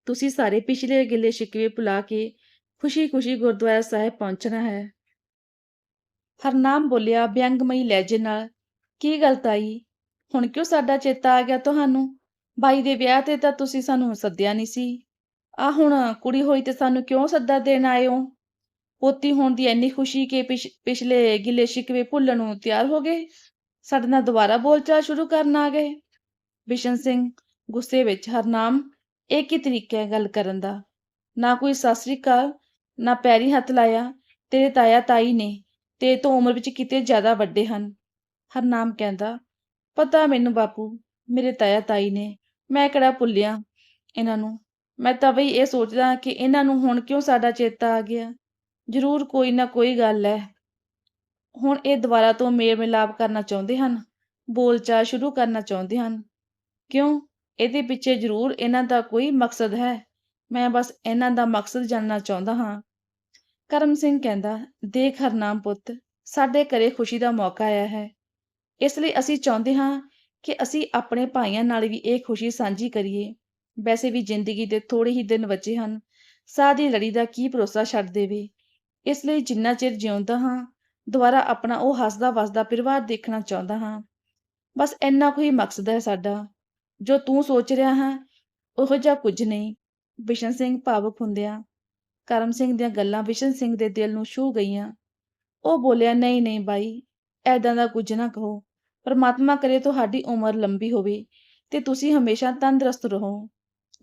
ਤੁਸੀਂ ਸਾਰੇ ਪਿਛਲੇ ਗਿੱਲੇ ਸ਼ਿਕਵੇ ਭੁਲਾ ਕੇ ਖੁਸ਼ੀ-ਖੁਸ਼ੀ ਗੁਰਦੁਆਰਾ ਸਾਹਿਬ ਪਹੁੰਚਣਾ ਹੈ। ਹਰਨਾਮ ਬੋਲਿਆ, ਵਿਅੰਗਮਈ ਲਹਿਜੇ ਨਾਲ, ਕੀ ਗੱਲ ਤਾਈ? ਹੁਣ ਕਿਉਂ ਸਾਡਾ ਚੇਤਾ ਆ ਗਿਆ ਤੁਹਾਨੂੰ? ਬਾਈ ਦੇ ਵਿਆਹ ਤੇ ਤਾਂ ਤੁਸੀਂ ਸਾਨੂੰ ਸੱਦਿਆ ਨਹੀਂ ਸੀ। ਆ ਹੁਣ ਕੁੜੀ ਹੋਈ ਤੇ ਸਾਨੂੰ ਕਿਉਂ ਸੱਦਾ ਦੇਣ ਆਏ ਹੋ? ਪੋਤੀ ਹੋਣ ਦੀ ਇੰਨੀ ਖੁਸ਼ੀ ਕਿ ਪਿਛ- ਪਿਛਲੇ ਗਿਲੇ ਸ਼ਿਕਵੇ ਭੁੱਲਣ ਨੂੰ ਤਿਆਰ ਹੋ ਗਏ। ਸਾਡੇ ਨਾਲ ਦੁਬਾਰਾ ਬੋਲਚਾਲ ਸ਼ੁਰੂ ਕਰਨ ਆ ਗਏ। ਬਿਸ਼ਨ ਸਿੰਘ, ਗੁੱਸੇ ਵਿੱਚ ਹਰਨਾਮ ਇੱਕ ਹੀ ਤਰੀਕਾ ਹੈ ਗੱਲ ਕਰਨ ਦਾ। ਨਾ ਕੋਈ ਸਤਿ ਸ੍ਰੀ ਅਕਾਲ, ਨਾ ਪੈਰੀ ਹੱਥ ਲਾਇਆ। ਤੇਰੇ ਤਾਇਆ ਤਾਈ ਨੇ ਤੇ ਤੋਂ ਉਮਰ ਵਿੱਚ ਕਿਤੇ ਜ਼ਿਆਦਾ ਵੱਡੇ ਹਨ। ਹਰਨਾਮ ਕਹਿੰਦਾ, ਪਤਾ ਮੈਨੂੰ ਬਾਪੂ, ਮੇਰੇ ਤਾਇਆ ਤਾਈ ਨੇ ਮੈਂ ਕਿਹੜਾ ਭੁੱਲਿਆ ਇਹਨਾਂ ਨੂੰ? ਮੈਂ ਤਾਂ ਬਈ ਇਹ ਸੋਚਦਾ ਕਿ ਇਹਨਾਂ ਨੂੰ ਹੁਣ ਕਿਉਂ ਸਾਡਾ ਚੇਤਾ ਆ ਗਿਆ? ਜ਼ਰੂਰ ਕੋਈ ਨਾ ਕੋਈ ਗੱਲ ਹੈ। ਹੁਣ ਇਹ ਦੁਬਾਰਾ ਤੋਂ ਮੇਲ ਮਿਲਾਪ ਕਰਨਾ ਚਾਹੁੰਦੇ ਹਨ, ਬੋਲਚਾਲ ਸ਼ੁਰੂ ਕਰਨਾ ਚਾਹੁੰਦੇ ਹਨ। ਕਿਉਂ? ਇਹਦੇ ਪਿੱਛੇ ਜ਼ਰੂਰ ਇਹਨਾਂ ਦਾ ਕੋਈ ਮਕਸਦ ਹੈ। ਮੈਂ ਬਸ ਇਹਨਾਂ ਦਾ ਮਕਸਦ ਜਾਣਨਾ ਚਾਹੁੰਦਾ ਹਾਂ। ਕਰਮ ਸਿੰਘ ਕਹਿੰਦਾ, ਦੇਖ ਹਰਨਾਮ ਪੁੱਤ, ਸਾਡੇ ਘਰੇ ਖੁਸ਼ੀ ਦਾ ਮੌਕਾ ਆਇਆ ਹੈ। ਇਸ ਲਈ ਅਸੀਂ ਚਾਹੁੰਦੇ ਹਾਂ ਕਿ ਅਸੀਂ ਆਪਣੇ ਭਾਈਆਂ ਨਾਲ ਵੀ ਇਹ ਖੁਸ਼ੀ ਸਾਂਝੀ ਕਰੀਏ। ਵੈਸੇ ਵੀ ਜ਼ਿੰਦਗੀ ਦੇ ਥੋੜੇ ਹੀ ਦਿਨ ਬਚੇ ਹਨ। ਸਾਹ ਦੀ ਲੜੀ ਦਾ ਕੀ ਭਰੋਸਾ ਛੱਡ ਦੇਵੇ? ਇਸ ਲਈ ਜਿੰਨਾ ਚਿਰ ਜਿਉਂਦਾ ਹਾਂ, ਦੁਬਾਰਾ ਆਪਣਾ ਉਹ ਹੱਸਦਾ ਵਸਦਾ ਪਰਿਵਾਰ ਦੇਖਣਾ ਚਾਹੁੰਦਾ ਹਾਂ। ਬਸ ਇੰਨਾ ਕੁ ਮਕਸਦ ਹੈ ਸਾਡਾ। ਜੋ ਤੂੰ ਸੋਚ ਰਿਹਾ ਹੈ, ਉਹ ਜਿਹਾ ਕੁਝ ਨਹੀਂ। ਵਿਸ਼ਨ ਸਿੰਘ ਭਾਵੁਕ ਹੁੰਦਿਆਂ, ਕਰਮ ਸਿੰਘ ਦੀਆਂ ਗੱਲਾਂ ਵਿਸ਼ਨ ਸਿੰਘ ਦੇ ਦਿਲ ਨੂੰ ਛੂਹ ਗਈਆਂ। ਉਹ ਬੋਲਿਆ, ਨਹੀਂ ਨਹੀਂ ਬਾਈ ਐਦਾਂ ਦਾ ਕੁਝ ਨਾ ਕਹੋ। ਪਰਮਾਤਮਾ ਕਰੇ ਤੁਹਾਡੀ ਉਮਰ ਲੰਬੀ ਹੋਵੇ ਤੇ ਤੁਸੀਂ ਹਮੇਸ਼ਾ ਤੰਦਰੁਸਤ ਰਹੋ।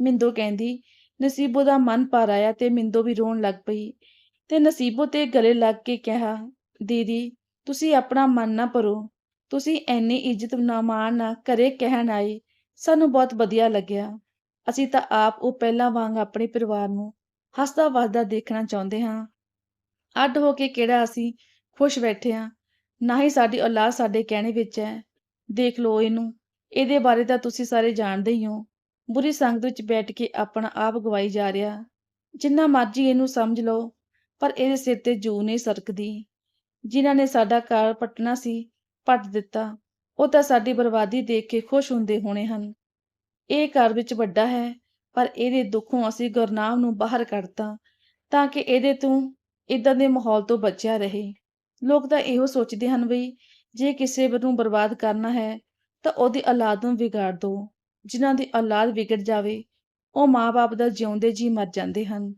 ਮਿੰਦੋ ਕਹਿੰਦੀ, ਨਸੀਬੋ ਦਾ ਮਨ ਭਰ ਆਇਆ ਤੇ ਮਿੰਦੋ ਵੀ ਰੋਣ ਲੱਗ ਪਈ। ਤੇ ਨਸੀਬੋ ਤੇ ਗਲੇ ਲੱਗ ਕੇ ਕਿਹਾ, ਦੀਦੀ, ਤੁਸੀਂ ਆਪਣਾ ਮਨ ਨਾ ਭਰੋ। ਤੁਸੀਂ ਐਨੀ ਇੱਜ਼ਤ ਨਾ ਮਾਣ ਨਾ ਘਰੇ ਕਹਿਣ ਆਏ। ਸਾਨੂੰ ਬਹੁਤ ਵਧੀਆ ਲੱਗਿਆ। ਅਸੀਂ ਤਾਂ ਆਪ ਉਹ ਪਹਿਲਾਂ ਵਾਂਗ ਆਪਣੇ ਪਰਿਵਾਰ ਨੂੰ ਹੱਸਦਾ ਵੱਸਦਾ ਦੇਖਣਾ ਚਾਹੁੰਦੇ ਹਾਂ। ਅੱਡ ਹੋ ਕੇ ਕਿਹੜਾ ਅਸੀਂ ਖੁਸ਼ ਬੈਠੇ ਹਾਂ। ਨਾ ਹੀ ਸਾਡੀ ਔਲਾਦ ਸਾਡੇ ਕਹਿਣੇ ਵਿੱਚ ਹੈ। ਦੇਖ ਲਓ ਇਹਨੂੰ। ਇਹਦੇ ਬਾਰੇ ਤਾਂ ਤੁਸੀਂ ਸਾਰੇ ਜਾਣਦੇ ਹੀ ਹੋ। ਬੁਰੀ ਸੰਗਤ ਵਿੱਚ ਬੈਠ ਕੇ ਆਪਣਾ ਆਪ ਗਵਾਈ ਜਾ ਰਿਹਾ। ਜਿੰਨਾ ਮਰਜ਼ੀ ਇਹਨੂੰ ਸਮਝ ਲਓ, ਪਰ ਇਹਦੇ ਸਿਰ ਤੇ ਜੂ ਨਹੀਂ ਸਰਕਦੀ। ਜਿਨ੍ਹਾਂ ਨੇ ਸਾਡਾ ਘਰ ਪਟਣਾ ਸੀ, ਪੱਟ ਦਿੱਤਾ। ਉਹ ਤਾਂ ਸਾਡੀ ਬਰਬਾਦੀ ਦੇਖ ਕੇ ਖੁਸ਼ ਹੁੰਦੇ ਹੋਣੇ ਹਨ। ਇਹ ਘਰ ਵਿੱਚ ਵੱਡਾ ਹੈ, ਪਰ ਇਹਦੇ ਦੁੱਖੋਂ ਅਸੀਂ ਗੁਰਨਾਮ ਨੂੰ ਬਾਹਰ ਕੱਢਤਾ, ਤਾਂ ਕਿ ਇਹਦੇ ਤੋਂ ਇਦਾਂ ਦੇ ਮਾਹੌਲ ਤੋਂ ਬਚਿਆ ਰਹੇ। ਲੋਕ ਤਾਂ ਇਹੋ ਸੋਚਦੇ ਹਨ ਵੀ ਜੇ ਕਿਸੇ ਨੂੰ ਬਰਬਾਦ ਕਰਨਾ ਹੈ, ਤਾਂ ਉਹਦੀ ਔਲਾਦ ਨੂੰ ਵਿਗਾੜ ਦਿਓ ਜਿਨ੍ਹਾਂ ਦੀ ਔਲਾਦ ਵਿਗੜ ਜਾਵੇ, ਉਹ ਮਾਪੇ ਦਾ ਜਿਉਂਦੇ ਜੀ ਮਰ ਜਾਂਦੇ ਹਨ।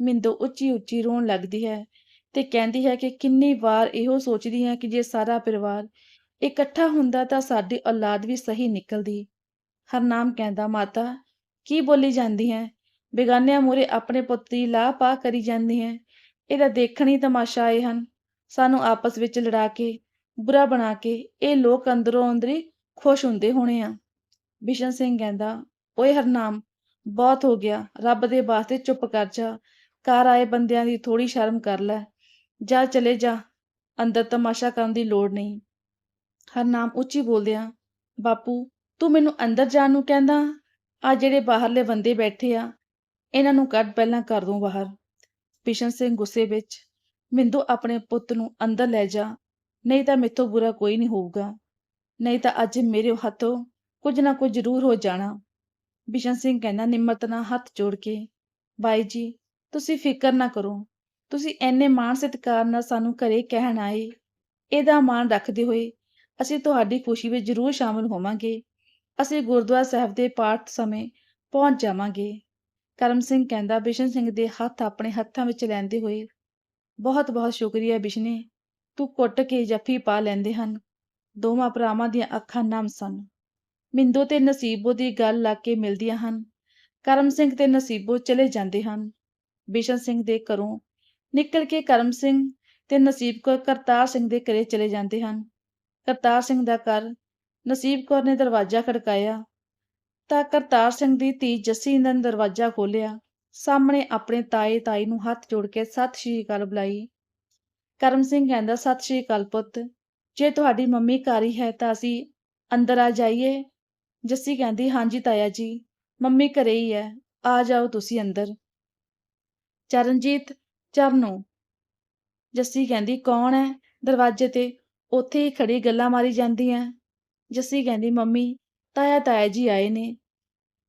ਮਿੰਦੋ ਉੱਚੀ ਉੱਚੀ ਰੋਣ ਲੱਗਦੀ ਹੈ ਤੇ ਕਹਿੰਦੀ ਹੈ ਕਿ ਕਿੰਨੀ ਵਾਰ ਇਹੋ ਸੋਚਦੀ ਹੈ ਕਿ ਜੇ ਸਾਰਾ ਪਰਿਵਾਰ ਇਕੱਠਾ ਹੁੰਦਾ ਤਾਂ ਸਾਡੀ ਔਲਾਦ ਵੀ ਸਹੀ ਨਿਕਲਦੀ। ਹਰਨਾਮ ਕਹਿੰਦਾ, ਮਾਤਾ, ਕੀ ਬੋਲੀ ਜਾਂਦੀ ਹੈ? ਬੇਗਾਨਿਆਂ ਮੂਰੇ ਆਪਣੇ ਪੁੱਤ ਦੀ ਲਾਹ ਪਾ ਕਰੀ ਜਾਂਦੀ ਹੈ? ਇਹਦਾ ਦੇਖਣ ਹੀ ਤਮਾਸ਼ਾ ਆਏ ਹਨ। ਸਾਨੂੰ ਆਪਸ ਵਿੱਚ ਲੜਾ ਕੇ, ਬੁਰਾ ਬਣਾ ਕੇ ਇਹ ਲੋਕ ਅੰਦਰੋਂ ਅੰਦਰੀ ਖੁਸ਼ ਹੁੰਦੇ ਹੋਣੇ ਆ। ਬਿਸ਼ਨ ਸਿੰਘ ਕਹਿੰਦਾ, ਓਏ ਹਰਨਾਮ, ਬਹੁਤ ਹੋ ਗਿਆ। ਰੱਬ ਦੇ ਵਾਸਤੇ ਚੁੱਪ ਕਰ ਜਾ। ਘਰ ਆਏ ਬੰਦਿਆਂ ਦੀ ਥੋੜੀ ਸ਼ਰਮ ਕਰ ਲੈ। ਜਾ ਚਲੇ ਜਾ। ਅੰਦਰ ਤਮਾਸ਼ਾ ਕਰਨ ਦੀ ਲੋੜ ਨਹੀਂ। ਹਰਨਾਮ ਉੱਚੀ ਬੋਲਦਿਆਂ, ਬਾਪੂ, ਤੂੰ ਮੈਨੂੰ ਅੰਦਰ ਜਾਣ ਨੂੰ ਕਹਿੰਦਾ? ਆ ਜਿਹੜੇ ਬਾਹਰਲੇ ਬੰਦੇ ਬੈਠੇ ਆ, ਇਹਨਾਂ ਨੂੰ ਕੱਢ ਪਹਿਲਾਂ ਕਰ ਦੂੰ ਬਾਹਰ। ਬਿਸ਼ਨ ਸਿੰਘ ਗੁੱਸੇ ਵਿੱਚ ਮਿੰਦੂ ਆਪਣੇ ਪੁੱਤ ਨੂੰ ਅੰਦਰ ਲੈ ਜਾ, ਨਹੀਂ ਤਾਂ ਮੇਥੋਂ ਬੁਰਾ ਕੋਈ ਨਹੀਂ ਹੋਊਗਾ। ਨਹੀਂ ਤਾਂ ਅੱਜ ਮੇਰੇ ਹੱਥੋਂ ਕੁਝ ਨਾ ਕੁਝ ਜ਼ਰੂਰ ਹੋ ਜਾਣਾ। ਬਿਸ਼ਨ ਸਿੰਘ ਕਹਿੰਦਾ, ਨਿਮਰਤ ਨਾਲ ਹੱਥ ਜੋੜ ਕੇ, ਬਾਈ ਜੀ, ਤੁਸੀਂ ਫਿਕਰ ਨਾ ਕਰੋ। ਤੁਸੀਂ ਐਨੇ ਮਾਣ ਸਤਿਕਾਰ ਨਾਲ ਸਾਨੂੰ ਘਰੇ ਕਹਿਣ ਆਏ। ਇਹਦਾ ਮਾਣ ਰੱਖਦੇ ਹੋਏ ਅਸੀਂ ਤੁਹਾਡੀ ਖੁਸ਼ੀ ਵਿੱਚ ਜ਼ਰੂਰ ਸ਼ਾਮਲ ਹੋਵਾਂਗੇ। ਅਸੀਂ ਗੁਰਦੁਆਰਾ ਸਾਹਿਬ ਦੇ ਪਾਠ ਸਮੇਂ ਪਹੁੰਚ ਜਾਵਾਂਗੇ। ਕਰਮ ਸਿੰਘ ਕਹਿੰਦਾ, ਬਿਸ਼ਨ ਸਿੰਘ ਦੇ ਹੱਥ ਆਪਣੇ ਹੱਥਾਂ ਵਿੱਚ ਲੈਂਦੇ ਹੋਏ ਬਹੁਤ ਬਹੁਤ ਸ਼ੁਕਰੀਆ ਬਿਸ਼ਨੇ, ਤੂੰ ਕੁੱਟ ਕੇ ਜੱਫੀ ਪਾ ਲੈਂਦੇ ਹਨ। ਦੋਵਾਂ ਭਰਾਵਾਂ ਦੀਆਂ ਅੱਖਾਂ ਨਮ ਸਨ। ਮਿੰਦੋ ਤੇ ਨਸੀਬੋ ਦੀ ਗੱਲ ਲੱਗ ਕੇ ਮਿਲਦੀਆਂ ਹਨ। ਕਰਮ ਸਿੰਘ ਤੇ ਨਸੀਬੋ ਚਲੇ ਜਾਂਦੇ ਹਨ। ਬਿਸ਼ਨ ਸਿੰਘ ਦੇ ਘਰੋਂ ਨਿਕਲ ਕੇ ਕਰਮ ਸਿੰਘ ਤੇ ਨਸੀਬ ਕੌਰ ਕਰਤਾਰ ਸਿੰਘ ਦੇ ਘਰੇ ਚਲੇ ਜਾਂਦੇ ਹਨ। ਕਰਤਾਰ ਸਿੰਘ ਦਾ ਘਰ ਨਸੀਬ ਕੌਰ ਨੇ ਦਰਵਾਜ਼ਾ ਖੜਕਾਇਆ ਤਾਂ ਕਰਤਾਰ ਸਿੰਘ ਦੀ ਧੀ ਜੱਸੀ ਨੇ ਦਰਵਾਜ਼ਾ ਖੋਲ੍ਹਿਆ। ਸਾਹਮਣੇ ਆਪਣੇ ਤਾਏ, ਤਾਈ ਨੂੰ ਹੱਥ ਜੋੜ ਕੇ, ਸਤਿ ਸ਼੍ਰੀ ਅਕਾਲ ਬੁਲਾਈ। ਕਰਮ ਸਿੰਘ ਕਹਿੰਦਾ, ਸਤਿ ਸ਼੍ਰੀ ਅਕਾਲ ਪੁੱਤ। ਜੇ ਤੁਹਾਡੀ ਮੰਮੀ ਘਰ ਹੀ ਹੈ ਤਾਂ ਅਸੀਂ ਅੰਦਰ ਆ ਜਾਈਏ। ਜੱਸੀ ਕਹਿੰਦੀ, ਹਾਂਜੀ ਤਾਇਆ ਜੀ, ਮੰਮੀ ਘਰੇ ਹੀ ਹੈ। ਆ ਜਾਓ ਤੁਸੀਂ ਅੰਦਰ। ਚਰਨਜੀਤ ਚਰਨੋ। ਜੱਸੀ ਕਹਿੰਦੀ, ਕੌਣ ਹੈ? ਦਰਵਾਜ਼ੇ ਤੇ ਉੱਥੇ ਹੀ ਖੜੀ ਗੱਲਾਂ ਮਾਰੀ ਜਾਂਦੀ ਹੈ ਜੱਸੀ ਕਹਿੰਦੀ, ਮੰਮੀ, ਤਾਇਆ ਤਾਇਆ ਜੀ ਆਏ ਨੇ।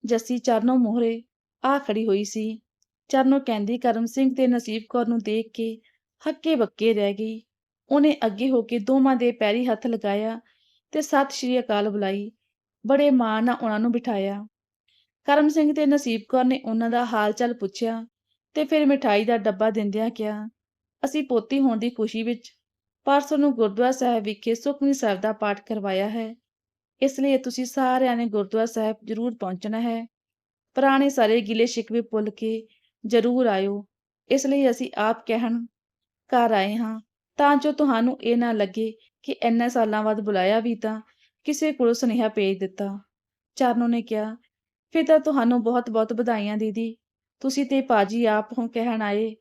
ਜੱਸੀ ਚਰਨੋ ਮੋਹਰੇ ਆ ਖੜੀ ਹੋਈ ਸੀ। ਚਰਨੋ ਕਹਿੰਦੀ, ਕਰਮ ਸਿੰਘ ਤੇ ਨਸੀਬ ਕੌਰ ਨੂੰ ਦੇਖ ਕੇ ਹੱਕੇ ਬੱਕੇ ਰਹਿ ਗਈ। ਉਹਨੇ ਅੱਗੇ ਹੋ ਕੇ ਦੋਵਾਂ ਦੇ ਪੈਰੀ ਹੱਥ ਲਗਾਇਆ ਤੇ ਸਤਿ ਸ਼੍ਰੀ ਅਕਾਲ ਬੁਲਾਈ। ਬੜੇ ਮਾਣ ਨਾਲ ਉਹਨਾਂ ਨੂੰ ਬਿਠਾਇਆ। ਕਰਮ ਸਿੰਘ ਤੇ ਨਸੀਬ ਕੌਰ ਨੇ ਉਹਨਾਂ ਦਾ ਹਾਲ ਚਾਲ ਪੁੱਛਿਆ ਤੇ ਫਿਰ ਮਿਠਾਈ ਦਾ ਡੱਬਾ ਦਿੰਦਿਆਂ ਕਿਹਾ, ਅਸੀਂ ਪੋਤੀ ਹੋਣ ਦੀ ਖੁਸ਼ੀ ਵਿੱਚ ਪਰਸੋਂ ਨੂੰ ਗੁਰਦੁਆਰਾ ਸਾਹਿਬ ਵਿਖੇ ਸੁਖਮਨੀ ਸਾਹਿਬ ਦਾ ਪਾਠ ਕਰਵਾਇਆ ਹੈ। ਇਸ ਲਈ ਤੁਸੀਂ ਸਾਰਿਆਂ ਨੇ ਗੁਰਦੁਆਰਾ ਸਾਹਿਬ ਜ਼ਰੂਰ ਪਹੁੰਚਣਾ ਹੈ। ਪੁਰਾਣੇ ਸਾਰੇ ਗਿਲੇ ਸ਼ਿਕਵੇ ਭੁੱਲ ਕੇ ਜ਼ਰੂਰ ਆਇਓ। ਇਸ ਲਈ ਅਸੀਂ ਆਪ ਕਹਿਣ, ਘਰ ਆਏ ਹਾਂ, ਤਾਂ ਜੋ ਤੁਹਾਨੂੰ ਇਹ ਨਾ ਲੱਗੇ ਕਿ ਇੰਨੇ ਸਾਲਾਂ ਬਾਅਦ ਬੁਲਾਇਆ ਵੀ ਤਾਂ ਕਿਸੇ ਕੋਲੋਂ ਸੁਨੇਹਾ ਭੇਜ ਦਿੱਤਾ। ਚਰਨੋ ਨੇ ਕਿਹਾ, ਫਿਰ ਤਾਂ ਤੁਹਾਨੂੰ ਬਹੁਤ-ਬਹੁਤ ਵਧਾਈਆਂ, ਦੀਦੀ। ਤੁਸੀਂ ਤੇ ਪਾਜੀ ਆਪ ਹੋ ਕਹਿਣ ਆਏ,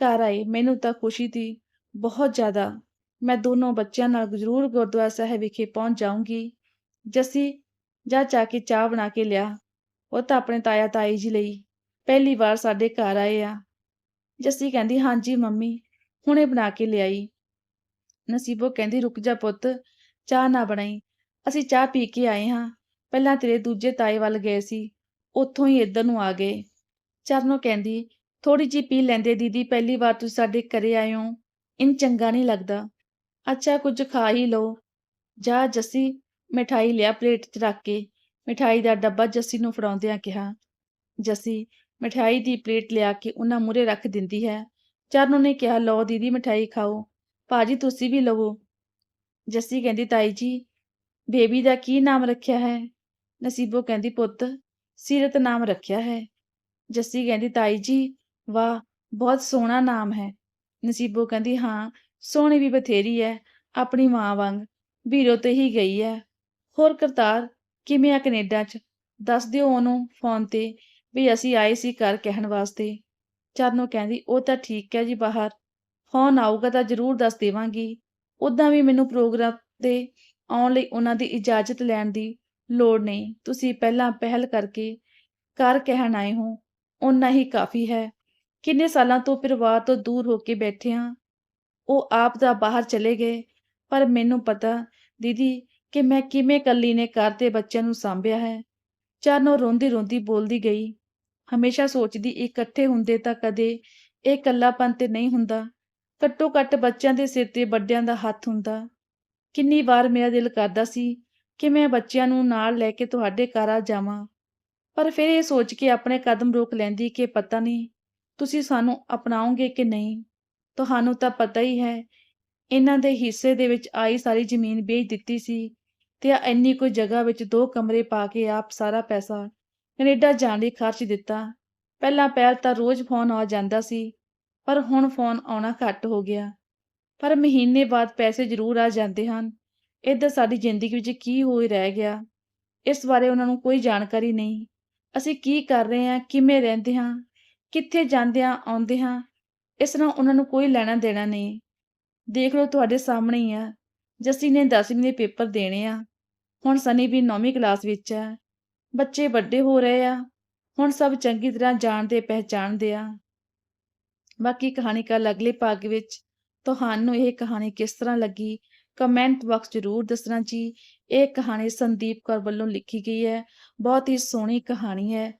ਘਰ ਆਏ, ਮੈਨੂੰ ਤਾਂ ਖੁਸ਼ੀ ਦੀ ਬਹੁਤ ਜ਼ਿਆਦਾ। ਮੈਂ ਦੋਨੋਂ ਬੱਚਿਆਂ ਨਾਲ ਜ਼ਰੂਰ ਗੁਰਦੁਆਰਾ ਸਾਹਿਬ ਵਿਖੇ ਪਹੁੰਚ ਜਾਊਂਗੀ। ਜੱਸੀ, ਜਾ ਚਾ ਕੇ ਚਾਹ ਬਣਾ ਕੇ ਲਿਆ। ਉਹ ਤਾਂ ਆਪਣੇ ਤਾਇਆ ਤਾਈ ਜੀ ਲਈ ਪਹਿਲੀ ਵਾਰ ਸਾਡੇ ਘਰ ਆਏ ਆ। ਜੱਸੀ ਕਹਿੰਦੀ, ਹਾਂਜੀ ਮੰਮੀ, ਹੁਣੇ ਬਣਾ ਕੇ ਲਿਆਈ। ਨਸੀਬੋ ਕਹਿੰਦੀ, ਰੁਕ ਜਾ ਪੁੱਤ, ਚਾਹ ਨਾ ਬਣਾਈ। ਅਸੀਂ ਚਾਹ ਪੀ ਕੇ ਆਏ ਹਾਂ। ਪਹਿਲਾਂ ਤੇਰੇ ਦੂਜੇ ਤਾਏ ਵੱਲ ਗਏ ਸੀ। ਉੱਥੋਂ ਹੀ ਇੱਧਰ ਨੂੰ ਆ ਗਏ। ਚਰਨੋ ਕਹਿੰਦੀ ਥੋੜੀ ਜੀ ਪੀ ਲੈਂਦੇ ਦੀਦੀ, ਪਹਿਲੀ ਵਾਰ ਤੁਸੀਂ ਸਾਡੇ ਘਰੇ ਆਏ ਹੋ। ਇਨ ਚੰਗਾ ਨਹੀਂ ਲੱਗਦਾ। ਅੱਛਾ, ਕੁਝ ਖਾ ਹੀ ਲਓ। ਜਾ ਜੱਸੀ, ਮਿਠਾਈ ਲਿਆ ਪਲੇਟ 'ਚ ਰੱਖ ਕੇ। ਮਿਠਾਈ ਦਾ ਡੱਬਾ ਜੱਸੀ ਨੂੰ ਫੜਾਉਂਦਿਆਂ ਕਿਹਾ, ਜੱਸੀ, ਮਿਠਾਈ ਦੀ ਪਲੇਟ ਲਿਆ ਕੇ ਉਹਨਾਂ ਮੂਹਰੇ ਰੱਖ ਦਿੰਦੀ ਹੈ। ਚਰਨੋ ਨੇ ਕਿਹਾ, ਲਓ ਦੀਦੀ, ਮਿਠਾਈ ਖਾਓ। ਭਾਜੀ, ਤੁਸੀਂ ਵੀ ਲਵੋ। ਜੱਸੀ ਕਹਿੰਦੀ, ਤਾਈ ਜੀ, ਬੇਬੀ ਦਾ ਕੀ ਨਾਮ ਰੱਖਿਆ ਹੈ? ਨਸੀਬੋ ਕਹਿੰਦੀ, ਪੁੱਤ, ਸੀਰਤ ਨਾਮ ਰੱਖਿਆ ਹੈ। ਜੱਸੀ ਕਹਿੰਦੀ, ਤਾਈ ਜੀ, ਵਾਹ, ਬਹੁਤ ਸੋਹਣਾ ਨਾਮ ਹੈ। ਨਸੀਬੋ ਕਹਿੰਦੀ, ਹਾਂ, ਸੋਹਣੀ ਵੀ ਬਥੇਰੀ ਹੈ, ਆਪਣੀ ਮਾਂ ਵਾਂਗ, ਵੀਰੋ ਤੇ ਹੀ ਗਈ ਹੈ। ਹੋਰ ਕਰਤਾਰ ਕਿਵੇਂ ਆ ਕੈਨੇਡਾ 'ਚ ਦੱਸ ਦਿਓ ਉਹਨੂੰ ਫੋਨ ਤੇ ਵੀ ਅਸੀਂ ਆਏ ਸੀ ਘਰ ਕਹਿਣ ਵਾਸਤੇ। ਚਰਨੋ ਕਹਿੰਦੀ, ਉਹ ਤਾਂ ਠੀਕ ਹੈ ਜੀ ਬਾਹਰ। ਫੋਨ ਆਊਗਾ ਤਾਂ ਜ਼ਰੂਰ ਦੱਸ ਦੇਵਾਂਗੀ। ਉਦਾਂ ਵੀ ਮੈਨੂੰ ਪ੍ਰੋਗਰਾਮ ਤੇ ਆਉਣ ਲਈ ਉਹਨਾਂ ਦੀ ਇਜਾਜ਼ਤ ਲੈਣ ਦੀ ਲੋੜ ਨਹੀਂ। ਤੁਸੀਂ ਪਹਿਲਾਂ ਪਹਿਲ ਕਰਕੇ ਘਰ ਕਹਿਣ ਆਏ ਹੋ। ਓਨਾ ਹੀ ਕਾਫੀ ਹੈ। ਕਿੰਨੇ ਸਾਲਾਂ ਤੋਂ ਪਰਿਵਾਰ ਤੋਂ ਦੂਰ ਹੋ ਕੇ ਬੈਠੇ ਹਾਂ ਉਹ ਆਪ ਦਾ ਬਾਹਰ ਚਲੇ ਗਏ, ਪਰ ਮੈਨੂੰ ਪਤਾ, ਦੀਦੀ ਕਿ ਮੈਂ ਕਿਵੇਂ ਕੱਲੀ ਨੇ ਘਰ ਤੇ ਬੱਚਿਆਂ ਨੂੰ ਸਾਂਭਿਆ ਹੈ। ਚਰਨੋ ਰੋਂਦੀ ਰੋਂਦੀ ਬੋਲਦੀ ਗਈ, ਹਮੇਸ਼ਾ ਸੋਚਦੀ, ਇਕੱਠੇ ਹੁੰਦੇ ਤਾਂ ਕਦੇ ਇਹ ਇਕੱਲਾਪਨ ਤੇ ਨਹੀਂ ਹੁੰਦਾ। ਘੱਟੋ ਘੱਟ ਬੱਚਿਆਂ ਦੇ ਸਿਰ ਤੇ ਵੱਡਿਆਂ ਦਾ ਹੱਥ ਹੁੰਦਾ। ਕਿੰਨੀ ਵਾਰ ਮੇਰਾ ਦਿਲ ਕਰਦਾ ਸੀ ਕਿ ਮੈਂ ਬੱਚਿਆਂ ਨੂੰ ਨਾਲ ਲੈ ਕੇ ਤੁਹਾਡੇ ਘਰ ਆ ਜਾਵਾਂ। ਪਰ ਫਿਰ ਇਹ ਸੋਚ ਕੇ ਆਪਣੇ ਕਦਮ ਰੋਕ ਲੈਂਦੀ ਕਿ ਪਤਾ ਨਹੀਂ, ਤੁਸੀਂ ਸਾਨੂੰ ਅਪਣਾਓਗੇ ਕਿ ਨਹੀਂ? ਤੁਹਾਨੂੰ ਤਾਂ ਪਤਾ ਹੀ ਹੈ, ਇਹਨਾਂ ਦੇ ਹਿੱਸੇ ਦੇ ਵਿੱਚ ਆਈ ਸਾਰੀ ਜ਼ਮੀਨ ਵੇਚ ਦਿੱਤੀ ਸੀ। ਤੇ ਆ ਇੰਨੀ ਕੋਈ ਜਗ੍ਹਾ ਵਿੱਚ ਦੋ ਕਮਰੇ ਪਾ ਕੇ ਆਪ ਸਾਰਾ ਪੈਸਾ ਕੈਨੇਡਾ ਜਾਣ ਲਈ ਖਰਚ ਦਿੱਤਾ। ਪਹਿਲਾਂ ਪਹਿਲ ਤਾਂ ਰੋਜ਼ ਫੋਨ ਆ ਜਾਂਦਾ ਸੀ, ਪਰ ਹੁਣ ਫੋਨ ਆਉਣਾ ਘੱਟ ਹੋ ਗਿਆ। ਪਰ ਮਹੀਨੇ ਬਾਅਦ ਪੈਸੇ ਜ਼ਰੂਰ ਆ ਜਾਂਦੇ ਹਨ। ਇੱਧਰ ਸਾਡੀ ਜ਼ਿੰਦਗੀ ਵਿੱਚ ਕੀ ਹੋ ਰਹਿ ਗਿਆ? ਇਸ ਬਾਰੇ ਉਹਨਾਂ ਨੂੰ ਕੋਈ ਜਾਣਕਾਰੀ ਨਹੀਂ। ਅਸੀਂ ਕੀ ਕਰ ਰਹੇ ਹਾਂ, ਕਿਵੇਂ ਰਹਿੰਦੇ ਹਾਂ, ਕਿੱਥੇ ਜਾਂਦੇ ਹਾਂ, ਆਉਂਦੇ ਹਾਂ, ਇਸ ਨਾਲ ਉਹਨਾਂ ਨੂੰ ਕੋਈ ਲੈਣਾ ਦੇਣਾ ਨਹੀਂ। ਦੇਖ ਲਓ ਤੁਹਾਡੇ ਸਾਹਮਣੇ ਹੀ ਆ। ਜੱਸੀ ਨੇ 10ਵੀਂ ਦੇ ਪੇਪਰ ਦੇਣੇ ਆ। ਹੁਣ ਸਨੀ ਵੀ 9ਵੀਂ ਕਲਾਸ ਵਿੱਚ ਹੈ। ਬੱਚੇ ਵੱਡੇ ਹੋ ਰਹੇ ਆ। ਹੁਣ ਸਭ ਚੰਗੀ ਤਰ੍ਹਾਂ ਜਾਣਦੇ ਪਹਿਚਾਣਦੇ ਆ। ਬਾਕੀ ਕਹਾਣੀ ਕੱਲ ਅਗਲੇ ਭਾਗ ਵਿੱਚ ਤੁਹਾਨੂੰ ਇਹ ਕਹਾਣੀ ਕਿਸ ਤਰ੍ਹਾਂ ਲੱਗੀ ਕਮੈਂਟ ਬਾਕਸ ਜ਼ਰੂਰ ਦੱਸਣਾ ਜੀ। ਇਹ ਕਹਾਣੀ ਸੰਦੀਪ ਕੌਰ ਵੱਲੋਂ ਲਿਖੀ ਗਈ ਹੈ। ਬਹੁਤ ਹੀ ਸੋਹਣੀ ਕਹਾਣੀ ਹੈ।